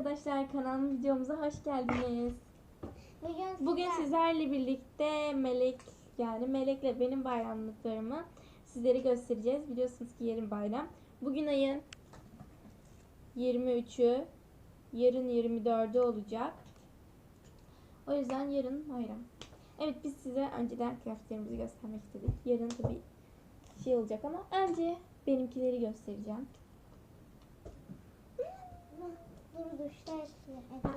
arkadaşlar kanalıma videomuza hoş geldiniz. Bugün, Bugün sizler- sizlerle birlikte Melek yani Melek'le benim bayramlıklarımı sizlere göstereceğiz. Biliyorsunuz ki yarın bayram. Bugün ayın 23'ü, yarın 24'ü olacak. O yüzden yarın bayram. Evet biz size önceden kıyafetlerimizi göstermek istedik. Yarın tabii şey olacak ama önce benimkileri göstereceğim. Dur dur işte işte.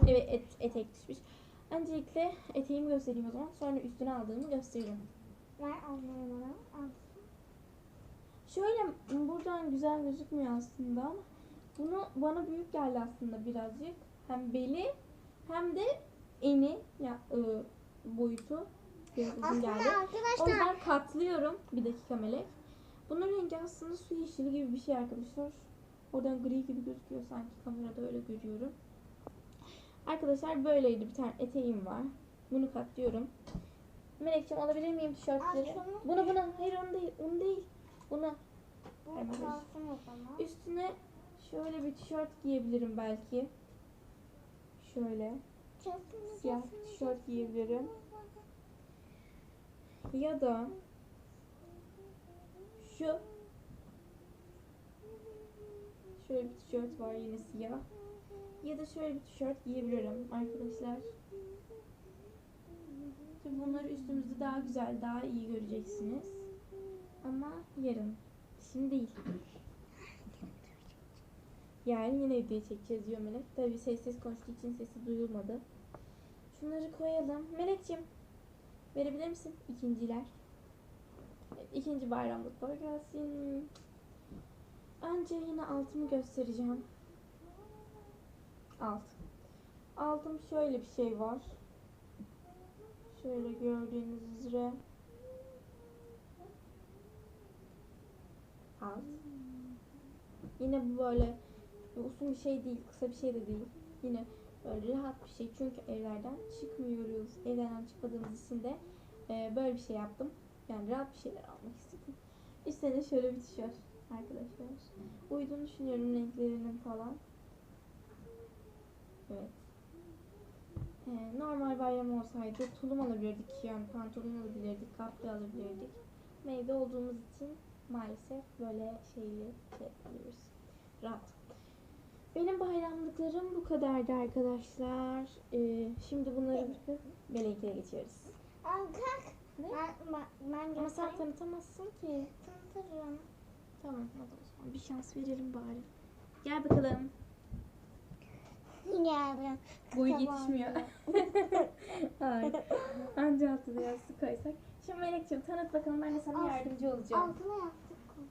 Evet et, etek düşmüş. Öncelikle eteğimi göstereyim o zaman. Sonra üstüne aldığımı gösteririm. Ver onları bana. Al. Şöyle buradan güzel gözükmüyor aslında ama bunu bana büyük geldi aslında birazcık. Hem beli hem de eni ya ı, boyutu biraz uzun Aslında geldi. O arkadaşlar yüzden katlıyorum. Bir dakika melek. Bunun rengi aslında su yeşili gibi bir şey arkadaşlar. Oradan gri gibi gözüküyor sanki kamerada öyle görüyorum. Arkadaşlar böyleydi bir tane eteğim var. Bunu katlıyorum. Melekciğim alabilir miyim tişörtleri? Bunu bunu. Hayır onu değil. Onu değil. Bunu. bu Hemen. kalsın o zaman. Üstüne şöyle bir tişört giyebilirim belki. Şöyle siyah tişört giyebilirim. Ya da şu şöyle bir tişört var yine siyah. Ya da şöyle bir tişört giyebilirim arkadaşlar. Tabii bunları üstümüzde daha güzel, daha iyi göreceksiniz. Ama yarın. Şimdi değil. Yani yine video çekeceğiz diyor Melek. Tabii sessiz konuştuğu için sesi duyulmadı. Şunları koyalım. Melek'ciğim verebilir misin ikinciler? İkinci bayramlıklar gelsin. Önce yine altımı göstereceğim. Alt. Altım şöyle bir şey var. Şöyle gördüğünüz üzere. Alt. Yine bu böyle uzun bir şey değil, kısa bir şey de değil. Yine böyle rahat bir şey. Çünkü evlerden çıkmıyoruz. Evlerden çıkmadığımız için de e, böyle bir şey yaptım. Yani rahat bir şeyler almak istedim. Üstüne şöyle bir tişört arkadaşlar. Uyduğunu düşünüyorum renklerinin falan. Evet. E, normal bayram olsaydı tulum alabilirdik yani pantolon alabilirdik, kapri alabilirdik. Meyve olduğumuz için maalesef böyle şeyli şey yapıyoruz. Rahat. Benim bayramlıklarım bu kadardı arkadaşlar. Ee, şimdi bunları bırakıp Melek'e geçiyoruz. Al kalk. Ne? Ben, ben, ben Ama sen tanıtamazsın ki. Tanıtırım. Tamam hadi o zaman bir şans verelim bari. Gel bakalım. Geldim. Boyu Tamam. yetişmiyor. Hayır. Anca altına yastık koysak. Şimdi Melek'ciğim tanıt bakalım ben de sana Al. yardımcı olacağım. Altına yastık koy.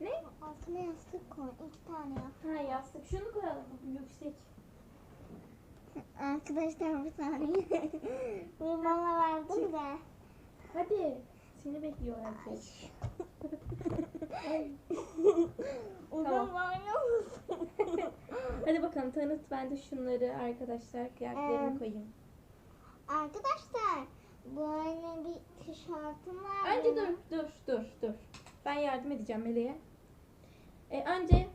Ne? Altına yastık koy. İki tane yap. Ha yastık. Şunu koyalım. Bu yüksek. Arkadaşlar bir saniye. Bir bana verdim de. Hadi. Seni bekliyor herkes. Uzun Tamam. musun? Hadi bakalım tanıt ben de şunları arkadaşlar kıyafetlerimi Ee, koyayım. Arkadaşlar böyle bir tişörtüm var. Önce dur dur dur dur. Ben yardım edeceğim Meleğe. E, önce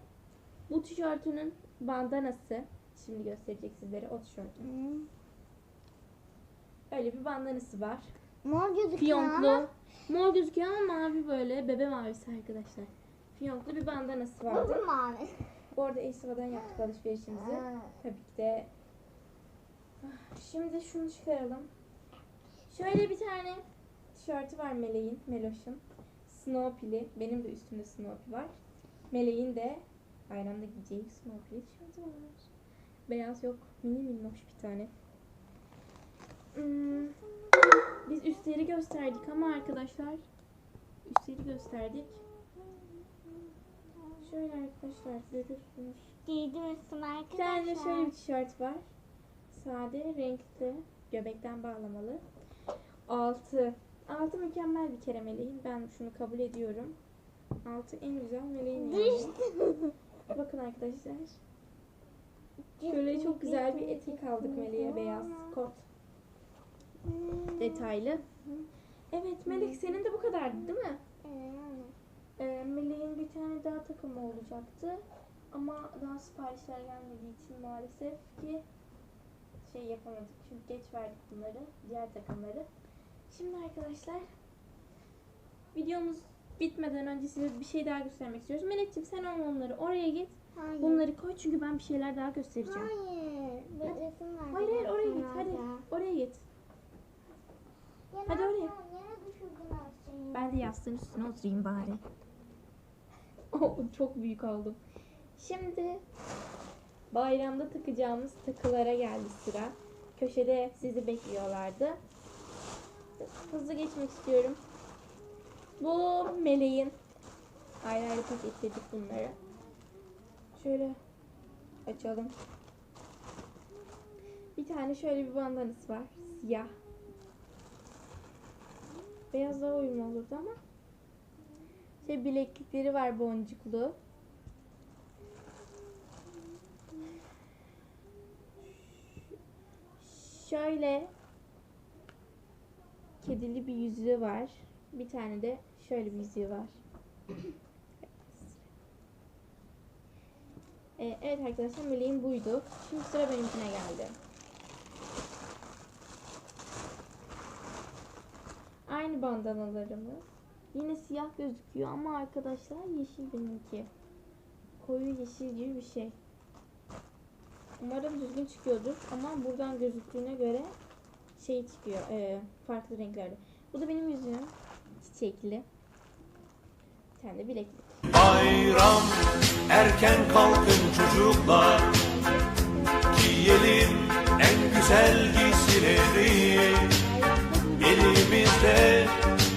bu tişörtünün bandanası. Şimdi gösterecek sizlere o tişörtün. Hmm. Öyle bir bandanası var. Mor gözüküyor Fiyonklu. ama. Mor gözüküyor ama mavi böyle bebe mavisi arkadaşlar. Fiyonklu bir bandanası Bu vardı. da mavi. Bu arada Esra'dan yaptık alışverişimizi. Tabii ki de. Ah, Şimdi şunu çıkaralım. Şöyle bir tane tişörtü var Meleğin, Meloş'un. Snoopy'li. Benim de üstümde Snoopy var. Meleğin de bayramda giyeceği Snoopy'li tişörtü var. Beyaz yok. Mini minnoş bir tane. Hmm, Biz üstleri gösterdik ama arkadaşlar üstleri gösterdik. Şöyle arkadaşlar görüyorsunuz. Giydim üstüme Bir tane arkadaşlar. şöyle bir tişört var. Sade, renkli, göbekten bağlamalı. Altı. Altı mükemmel bir kere meleğin. Ben şunu kabul ediyorum. Altı en güzel meleğin yani. Düştü. Bakın arkadaşlar. Şöyle çok güzel bir etek aldık meleğe. Beyaz kot detaylı. Evet Melek senin de bu kadardı değil mi? Ee, Meleğin bir tane daha takımı olacaktı. Ama daha siparişler gelmediği için maalesef ki şey yapamadık. Çünkü geç verdik bunları. Diğer takımları. Şimdi arkadaşlar videomuz bitmeden önce size bir şey daha göstermek istiyoruz. Melek'ciğim sen onları oraya git. Hayır. Bunları koy çünkü ben bir şeyler daha göstereceğim. Hayır. Hayır hayır oraya git hadi. Oraya git. Hadi oraya. Ben de yastığın üstüne oturayım bari. Oh, çok büyük oldum. Şimdi bayramda takacağımız takılara geldi sıra. Köşede sizi bekliyorlardı. Hızlı geçmek istiyorum. Bu meleğin. Ayrı ayrı paketledik bunları. Şöyle açalım. Bir tane şöyle bir bandanası var. Siyah. Beyaz daha uyumlu olurdu ama. Şey bileklikleri var boncuklu. Şöyle kedili bir yüzüğü var. Bir tane de şöyle bir yüzüğü var. Ee, evet arkadaşlar meleğim buydu. Şimdi sıra benimkine geldi. Aynı bandanalarımız. Yine siyah gözüküyor ama arkadaşlar yeşil benimki. Koyu yeşil gibi bir şey. Umarım düzgün çıkıyordur ama buradan gözüktüğüne göre şey çıkıyor. e, farklı renklerde. Bu da benim yüzüğüm. Çiçekli. Bir tane de bileklik. Bayram erken kalkın çocuklar Giyelim en güzel giysileri